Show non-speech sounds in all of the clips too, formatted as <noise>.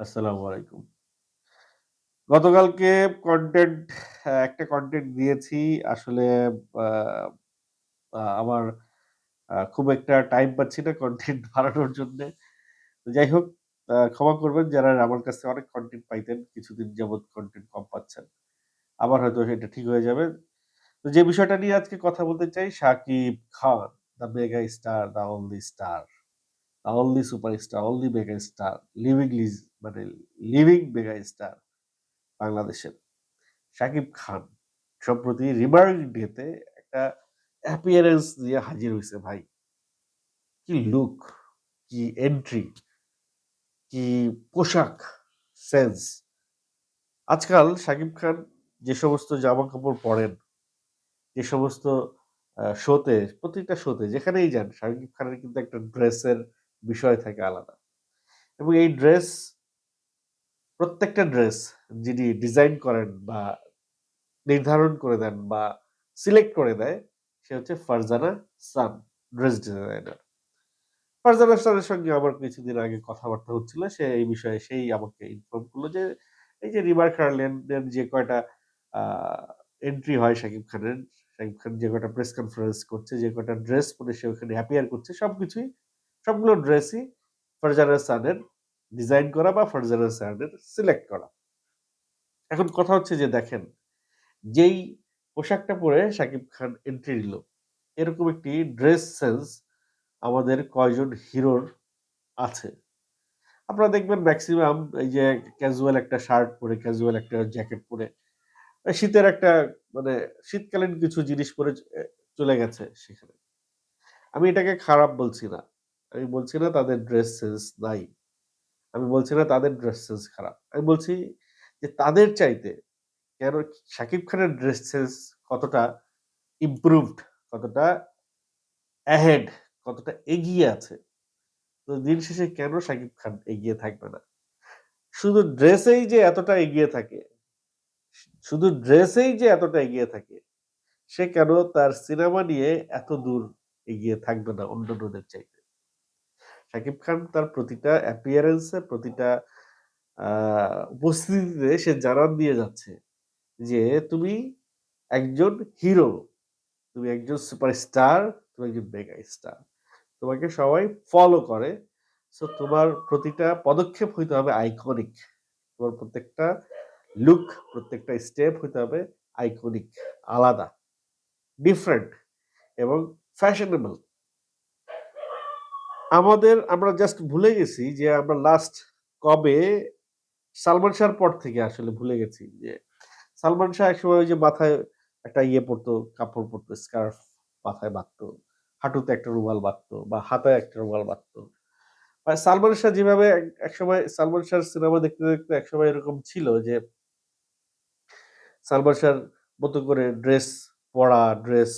আসসালামু আলাইকুম। গতকালকে কন্টেন্ট একটা কন্টেন্ট দিয়েছি। আসলে আমার খুব একটা টাইম পাচ্ছি না কন্টেন্ট <laughs> বানানোর জন্যে। যাই হোক ক্ষমা করবেন যারা আমার কাছে অনেক কন্টেন্ট পাইতেন। কিছুদিন যাবৎ কন্টেন্ট কম পাচ্ছেন। আবার হয়তো এটা ঠিক হয়ে যাবে। তো যে বিষয়টা নিয়ে আজকে কথা বলতে চাই Shakib Khan, the mega star, the only star, the only superstar, only mega star, living lease মানে লিভিং মেগা স্টার বাংলাদেশের। শাকিব খান সম্প্রতি রিমার্ক ডেতে একটা অ্যাপিয়ারেন্স নিয়ে হাজির হয়েছে ভাই। কি লুক, কি এন্ট্রি, কি পোশাক, সেন্স। আজকাল শাকিব খান যে সমস্ত জামা কাপড় পরেন, যে সমস্ত শোতে, প্রত্যেকটা শোতে যেখানেই যান শাকিব খানের কিন্তু একটা ড্রেসের বিষয় থাকে আলাদা। এবং এই ড্রেস প্রত্যেকটা ড্রেস যিনি ডিজাইন করেন বা নির্ধারণ করে দেন বা সিলেক্ট করে দেয় সে হচ্ছে ফারজানা সান ড্রেস ডিজাইনার। ফারজানা সানের সঙ্গে আমার কিছুদিন আগে কথাবার্তা হচ্ছিল। সে এই বিষয়ে সেই আমাকে ইনফর্ম করল যে এই যে রিমার্ক আয়ারল্যান্ডের যে কয়টা এন্ট্রি হয় শাকিব খানের, শাকিব খান যে কয়টা প্রেস কনফারেন্স করছে, যে কয়টা ড্রেস পরে সে ওখানে অ্যাপিয়ার করছে সবকিছুই সবগুলো ড্রেসই ফারজানা সানের ডিজাইন করা বা ফারজানা সানের সিলেক্ট করা। এখন কথা হচ্ছে যে দেখেন, যেই পোশাকটা পরে শাকিব খান এন্ট্রি নিল, এরকম একটি ড্রেস সেন্স আমাদের কয়জন হিরোর আছে। আপনারা দেখবেন ম্যাক্সিমাম এই যে ক্যাজুয়াল একটা শার্ট পরে, ক্যাজুয়াল একটা জ্যাকেট পরে, শীতের একটা মানে শীতকালীন কিছু জিনিস পরে চলে গেছে সেখানে। আমি এটাকে খারাপ বলছি না। আমি বলছি না তাদের ড্রেস সেন্স নাই। আমি বলছি না তাদের ড্রেস সেন্স খারাপ। আমি বলছি যে তাদের চাইতে কেন শাকিব খানের ড্রেস সেন্স কতটা ইমপ্রুভড, কতটা অ্যাহেড, কতটা এগিয়ে আছে। তো দিন শেষে কেন শাকিব খান এগিয়ে থাকবে না? শুধু ড্রেসেই যে এতটা এগিয়ে থাকে, শুধু ড্রেসেই যে এতটা এগিয়ে থাকে, সে কেন তার সিনেমা নিয়ে এত দূর এগিয়ে থাকবে না অন্যান্যদের চাইতে? শাকিব খান তার প্রতিটা অ্যাপিয়ারেন্সে প্রতিটা উপস্থিতিতে সে জানান দিয়ে যাচ্ছে যে, "তুমি একজন হিরো, তুমি একজন সুপারস্টার, তুমি একজন মেগা স্টার। তোমাকে সবাই ফলো করে। সো তোমার প্রতিটা পদক্ষেপ হইতে হবে আইকনিক। তোমার প্রত্যেকটা লুক, প্রত্যেকটা স্টেপ হইতে হবে আইকনিক, আলাদা, ডিফারেন্ট এবং ফ্যাশনেবল।" আমাদের আমরা জাস্ট ভুলে গেছি যে আমরা লাস্ট কবে সালমান শাহর পর থেকে আসলে ভুলে গেছি যে সালমান শাহ একসময় যে মাথায় একটা ইয়ে পড়তো, কাপড় পড়তো, স্কার্ফ মাথায় বাঁধতো, হাঁটুতে একটা রুমাল বাঁধতো বা হাতায় একটা রুমাল বাঁধতো। আর সালমান শাহ যেভাবে এক একসময় সালমান শাহর সিনেমা দেখতে, দেখতে একসময় এরকম ছিল যে সালমান শাহর মতো করে ড্রেস পড়া, ড্রেস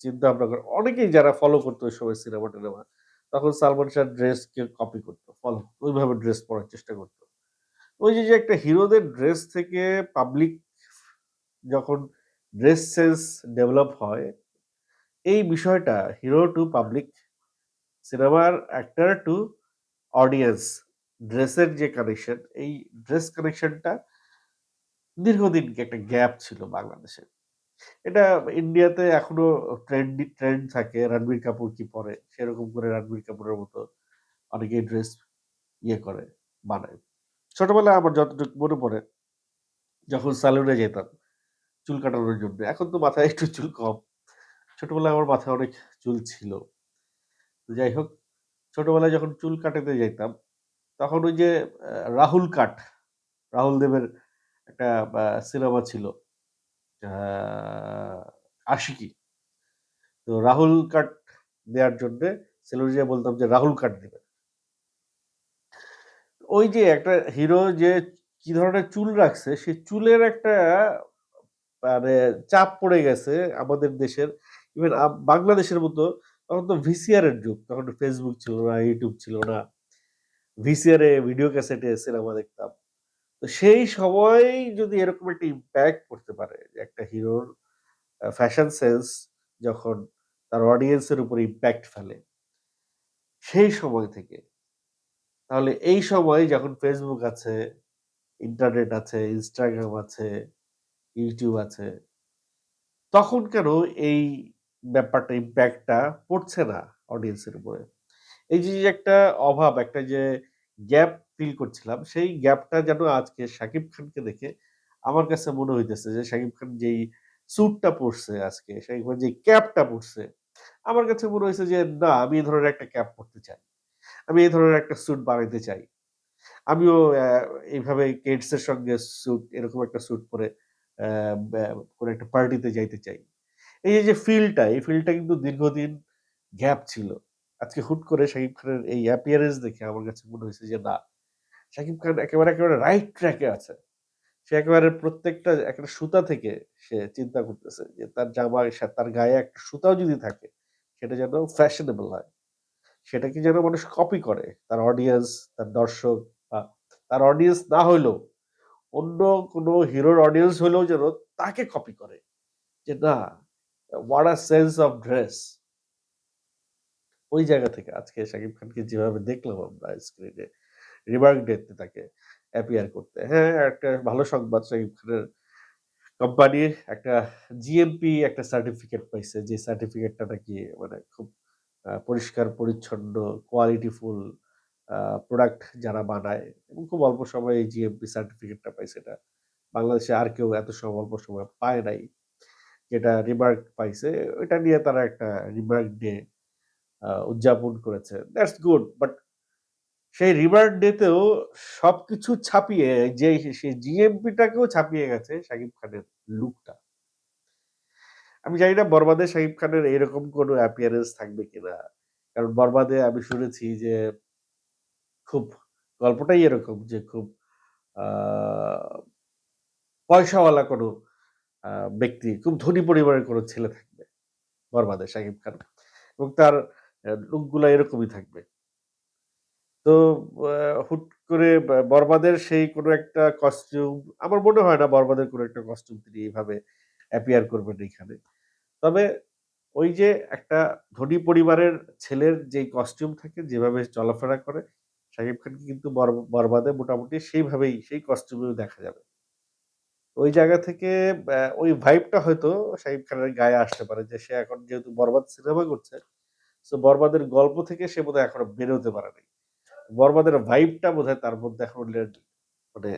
চিন্তা ভাবনা করা অনেকেই যারা ফলো করতো ওই সময় সিনেমা-টিনেমা তখন সালমান শাহর ড্রেসকে কপি করতো, ফলো ওইভাবে ড্রেস পরার চেষ্টা করতো ওই যে, যে একটা হিরোদের ড্রেস থেকে পাবলিক যখন ড্রেস সেন্স ডেভেলপ হয়, এই বিষয়টা হিরো টু পাবলিক, সিনেমার অ্যাক্টার টু অডিয়েন্স, ড্রেসের যে কানেকশন, এই ড্রেস কানেকশনটা দীর্ঘদিন একটা গ্যাপ ছিল বাংলাদেশে। এটা ইন্ডিয়াতে এখনও ট্রেন্ডি ট্রেন্ড থাকে রণবীর কাপুর কি পরে, সেরকম করে রণবীর কাপুরের মতো অনেকেই ড্রেস ইয়ে করে, বানায়। ছোটবেলায় আমার যতটুকু মনে পড়ে, যখন সেলুনে যেতাম চুল কাটানোর জন্য। এখন তো মাথায় একটু চুল কম। ছোটবেলায় আমার মাথায় অনেক চুল ছিল। যাই হোক, ছোটবেলায় যখন চুল কাটাতে যাইতাম, তখন ওই যে রাহুল কাট, রাহুল দেবের একটা সিনেমা ছিল। আশিকি। তো রাহুল কাট দেওয়ার জন্যে সেলুনে যেয়ে বলতাম যে, "রাহুল কাট দেবে ওই যে একটা হিরো যে কি ধরনের চুল রাখছে, সেই চুলের একটা মানে চাপ পড়ে গেছে আমাদের দেশের ইভেন বাংলাদেশের মতো তখন তো ভিসিআর এর যুগ। তখন ফেসবুক ছিল না, ইউটিউব ছিল না। ভিসিআর এ ভিডিও ক্যাসেটে সিনেমা দেখতাম। তো সেই সময় যদি এরকম একটা ইম্প্যাক্ট পড়তে পারে একটা হিরোর ফ্যাশন সেন্স যখন তার অডিয়েন্সের উপর ইম্প্যাক্ট ফেলে। সেই সময় থেকে তাহলে এই সময় যখন ফেসবুক আছে, ইন্টারনেট আছে, ইনস্টাগ্রাম আছে, ইউটিউব আছে তখন কেন এই ব্যাপারটা ইম্প্যাক্টটা পড়ছে না অডিয়েন্সের উপরে? এই যে একটা অভাব, একটা যে গ্যাপ ফিল করছিলাম, সেই গ্যাপটা যেন আজকে শাকিব খানকে দেখে আমার কাছে মনে হইতেছে যে শাকিব খান যেই স্যুটটা পরছে আজকে, শাকিব খান যে ক্যাপটা পড়ছে, আমার কাছে মনে হয়েছে যে না আমি এই ধরনের একটা ক্যাপ পড়তে চাই। আমি এই ধরনের একটা স্যুট বানাইতে চাই। আমিও এইভাবে কেডস এর সঙ্গে স্যুট এরকম একটা স্যুট পরে কোনো একটা পার্টিতে যাইতে চাই। এই যে, যে ফিলটা, এই ফিলটা কিন্তু দীর্ঘদিন গ্যাপ ছিল। আজকে হুট করে শাকিব খানের এই অ্যাপিয়ারেন্স দেখে আমার কাছে মনে হয়েছে যে না, শাকিব খান একেবারে, একেবারে রাইট ট্র্যাক আছে। সে একেবারে প্রত্যেকটা একটা সুতা থেকে সে চিন্তা করতেছে যে তার জামা তার গায়ে একটা সুতাও যদি থাকে, সেটা যেন ফ্যাশনেবল হয়। সেটাকে যেন মানুষ কপি করে। তার অডিয়েন্স, তার দর্শক বা তার অডিয়েন্স না হইলেও অন্য কোনো হিরোর অডিয়েন্স হইলেও যেন তাকে কপি করে। যে না, what a sense of dress! ওই জায়গা থেকে আজকে শাকিব খানকে যেভাবে দেখলাম আমরা স্ক্রিনে, রিমার্ক ডে তে তাকে অ্যাপিয়ার করতে। হ্যাঁ, একটা ভালো সংবাদ শাকিব খানের কোম্পানি একটা জিএমপি একটা সার্টিফিকেট পাইছে। যে সার্টিফিকেটটা নাকি মানে খুব পরিষ্কার-পরিচ্ছন্ন, কোয়ালিটিফুল আ প্রোডাক্ট যারা বানায় এবং খুব অল্প সময়ে এই জিএমপি সার্টিফিকেটটা পাইছে এটা। বাংলাদেশে আর কেউ এত সম অল্প সময় পায় নাই। যেটা রিমার্ক পাইছে, ওইটা নিয়ে তারা একটা রিমার্ক ডে উদযাপন করেছে। That's good. বাট সেই রিমার্ক ডে তেও সবকিছু ছাপিয়ে যে সেই জিএমপি টাকেও ছাপিয়ে গেছে শাকিব খানের লুকটা। আমি জানি না 'বরবাদে' শাকিব খানের এরকম কোনো অ্যাপিয়ারেন্স থাকবে কিনা। কারণ 'বরবাদে' আমি শুনেছি যে খুব গল্পটাই এরকম যে খুব পয়সাওয়ালা কোনো ব্যক্তি, খুব ধনী পরিবারের কোনো ছেলে থাকবে 'বরবাদে' শাকিব খান। এবং তার অ্যা লুকগুলা এরকমই থাকবে। তো হুট করে ব 'বরবাদের' সেই কোনো একটা কস্টিউম আমার মনে হয় না 'বরবাদের' কোনো একটা কস্টিউম তিনি এভাবে অ্যাপিয়ার করবেন এইখানে। তবে ওই যে একটা ধনী পরিবারের ছেলের যেই কস্টিউম থাকে, যেভাবে চলাফেরা করে, শাকিব খানকে কিন্তু বর 'বরবাদে' মোটামুটি সেইভাবেই সেই কস্টিউমেও দেখা যাবে। ওই জায়গা থেকে ওই ভাইবটা হয়তো শাকিব খানের গায়ে আসতে পারে যে সে এখন যেহেতু 'বরবাদ' সিনেমা করছে, সো 'বরবাদের' গল্প থেকে সে বোধহয় এখনও বেরোতে পারে নাই। 'বরবাদের' ভাইবটা বোধহয় তার মধ্যে এখন মানে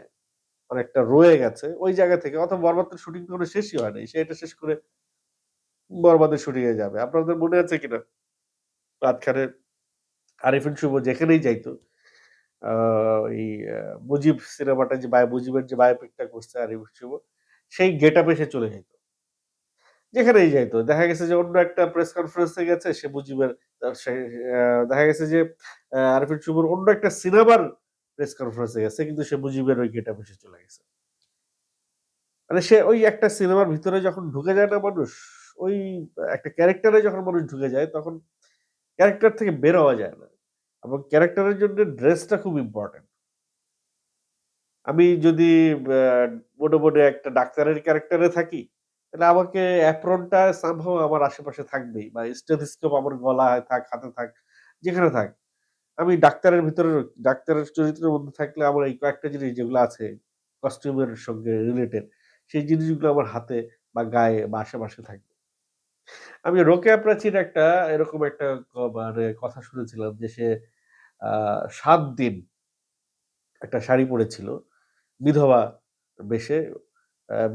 অনেকটা রয়ে গেছে। ওই জায়গা থেকে অথবা 'বরবাদ' তো শুটিং এখনও শেষই হয় নাই। সে এটা শেষ করে 'বরবাদের' শুটিং যাবে। আপনাদের মনে আছে কিনা? মাঝখানে আরিফিন শুভ যেখানেই যাইতো, আ ওই 'মুজিব' সিনেমাটা যে 'মুজিবের' যে বায়োপিকটা করছে আরিফিন শুভ, সেই গেটআপ এ সে চলে যাইত। যেখানেই যাইতো। দেখা গেছে যে অন্য একটা প্রেস কনফারেন্স গেছে, সে 'মুজিবের' দেখা গেছে যে আরিফিন শুভর অন্য একটা সিনেমার প্রেস কনফারেন্স গেছে। কিন্তু সে 'মুজিবের' ওই গেটআপ এ সে চলে গেছে। মানে সে ওই একটা সিনেমার ভিতরে যখন ঢুকে যায় না মানুষ, ওই একটা ক্যারেক্টারে যখন মানুষ ঢুকে যায়, তখন ক্যারেক্টার থেকে বের হওয়া যায় না। এবং ক্যারেক্টারের জন্য ড্রেসটা খুব ইম্পোর্টেন্ট। আমি যদি মনে একটা ডাক্তারের ক্যারেক্টারে থাকি, তাহলে আমাকে অ্যাপ্রনটা সামহাউ আমার আশেপাশে থাকবেই বা স্টেথোস্কোপ আমার গলায় থাক, হাতে থাক, যেখানে থাক। আমি ডাক্তারের ভিতরে ডাক্তারের চরিত্রের মধ্যে থাকলে আমার এই কয়েকটা জিনিস যেগুলো আছে কস্টিউমের সঙ্গে রিলেটেড, সেই জিনিসগুলো আমার হাতে বা গায়ে বা আশেপাশে থাকবে। আমি রোকেয়া প্রাচীর একটা এরকম একটা মানে কথা শুনেছিলাম যে সে সাত দিন একটা শাড়ি পড়েছিল। বিধবা বেশে,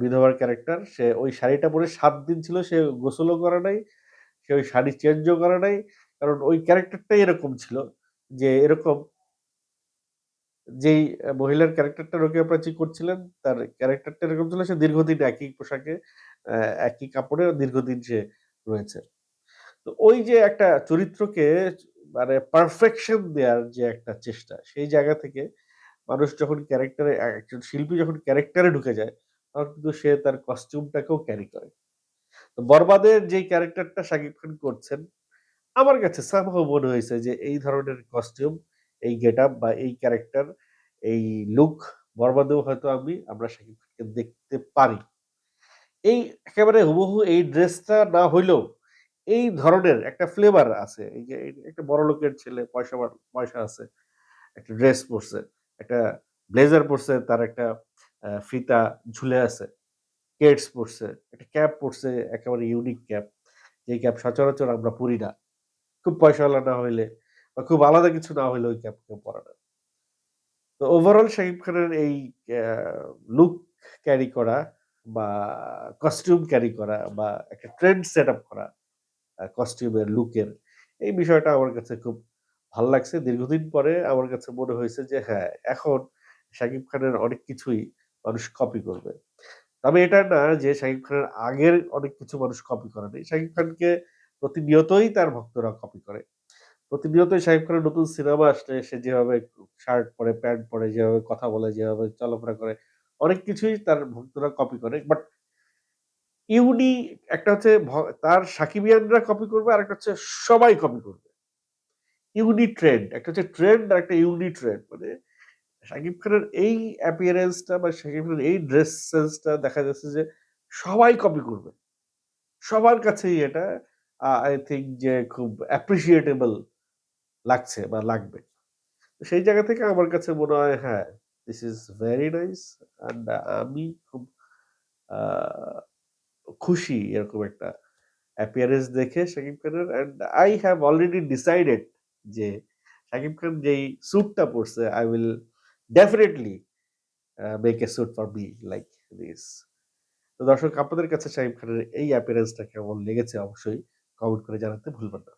বিধবার ক্যারেক্টার। সে ওই শাড়িটা পরে সাত দিন ছিল, সে গোসলও করে নাই, সে ওই শাড়ি চেঞ্জও করে নাই। কারণ ওই ক্যারেক্টারটাই এরকম ছিল যে এরকম যেই মহিলার ক্যারেক্টারটা রোকেয়া প্রাচী করছিলেন, তার ক্যারেক্টারটা এরকম ছিল সে দীর্ঘদিন একই পোশাকে, একই কাপড়ে দীর্ঘদিন সে রয়েছে। তো ওই যে একটা চরিত্রকে মানে পারফেকশন দেয়ার যে একটা চেষ্টা, সেই জায়গা থেকে মানুষ যখন ক্যারেক্টারে একজন শিল্পী যখন ক্যারেক্টারে ঢুকে যায়, কিন্তু সে তার কস্টিউমটাকেও ক্যারি করে। তো 'বরবাদের' যেই ক্যারেক্টারটা শাকিব খান করছেন, আমার কাছে সামহাউ মনে হয়েছে যে এই ধরনের কস্টিউম, এই গেটআপ বা এই ক্যারেক্টার, এই লুক 'বরবাদেও' হয়তো আমি আমরা শাকিব খানকে দেখতে পারি। এই একেবারে হুবহু এই ড্রেসটা না হইলেও, এই ধরনের একটা ফ্লেভার আছে। এই যে একটা বড়লোকের ছেলে, পয়সাওয়ালা পয়সা আছে। একটা ড্রেস পরছে একটা ব্লেজার পরছে তার একটা ফিতা ঝুলে আছে। কেটস পড়ছে, একটা ক্যাপ পড়ছে, একেবারে ইউনিক ক্যাপ। যে ক্যাপ সচরাচর আমরা পড়ি না। খুব পয়সাওয়ালা না হইলে বা খুব আলাদা কিছু না হইলে ওই ক্যাপ কেউ পড়ে না। তো ওভারঅল শাকিব খানের এই লুক ক্যারি করা বা কস্টিউম ক্যারি করা বা একটা ট্রেন্ড সেট আপ করা কস্টিউমের, লুকের এই বিষয়টা আমার কাছে খুব ভালো লাগছে। দীর্ঘদিন পরে আমার কাছে মনে হয়েছে যে হ্যাঁ, এখন শাকিব খানের অনেক কিছুই মানুষ কপি করবে। তবে এটা না যে শাকিব খানের আগের অনেক কিছু মানুষ কপি করে নাই। শাকিব খানকে প্রতিনিয়তই তার ভক্তরা কপি করে। প্রতিনিয়তই শাকিব খানের নতুন সিনেমা আসলে সে যেভাবে শার্ট পরে, প্যান্ট পরে, যেভাবে কথা বলে, যেভাবে চলাফেরা করে, অনেক কিছুই তার ভক্তরা কপি করে। বাট ইউনি একটা হচ্ছে তার সাকিবিয়ানরা কপি করবে, আর একটা হচ্ছে সবাই কপি করবে। ইউনি ট্রেন্ড, একটা হচ্ছে ট্রেন্ড আর একটা ইউনি ট্রেন্ড। মানে শাকিব খানের এই অ্যাপিয়ারেন্সটা বা শাকিব খানের এই ড্রেস সেন্সটা দেখা যাচ্ছে যে সবাই কপি করবে। সবার কাছেই এটা আই থিঙ্ক যে খুব অ্যাপ্রিশিয়েটেবল লাগছে বা লাগবে। সেই জায়গা থেকে আমার কাছে মনে হয় হ্যাঁ, this is very nice and আমি খুব খুশি এরকম একটা অ্যাপিয়ারেন্স দেখে শাকিব খানের and I have already decided যে শাকিব খান যেই স্যুটটা পড়ছে I will definitely make a suit for me like this. তো দর্শক, আপনাদের কাছে শাহিব খানের এই অ্যাপিয়ারেন্সটা কেমন লেগেছে অবশ্যই কমেন্ট করে জানাতে ভুলবেন না।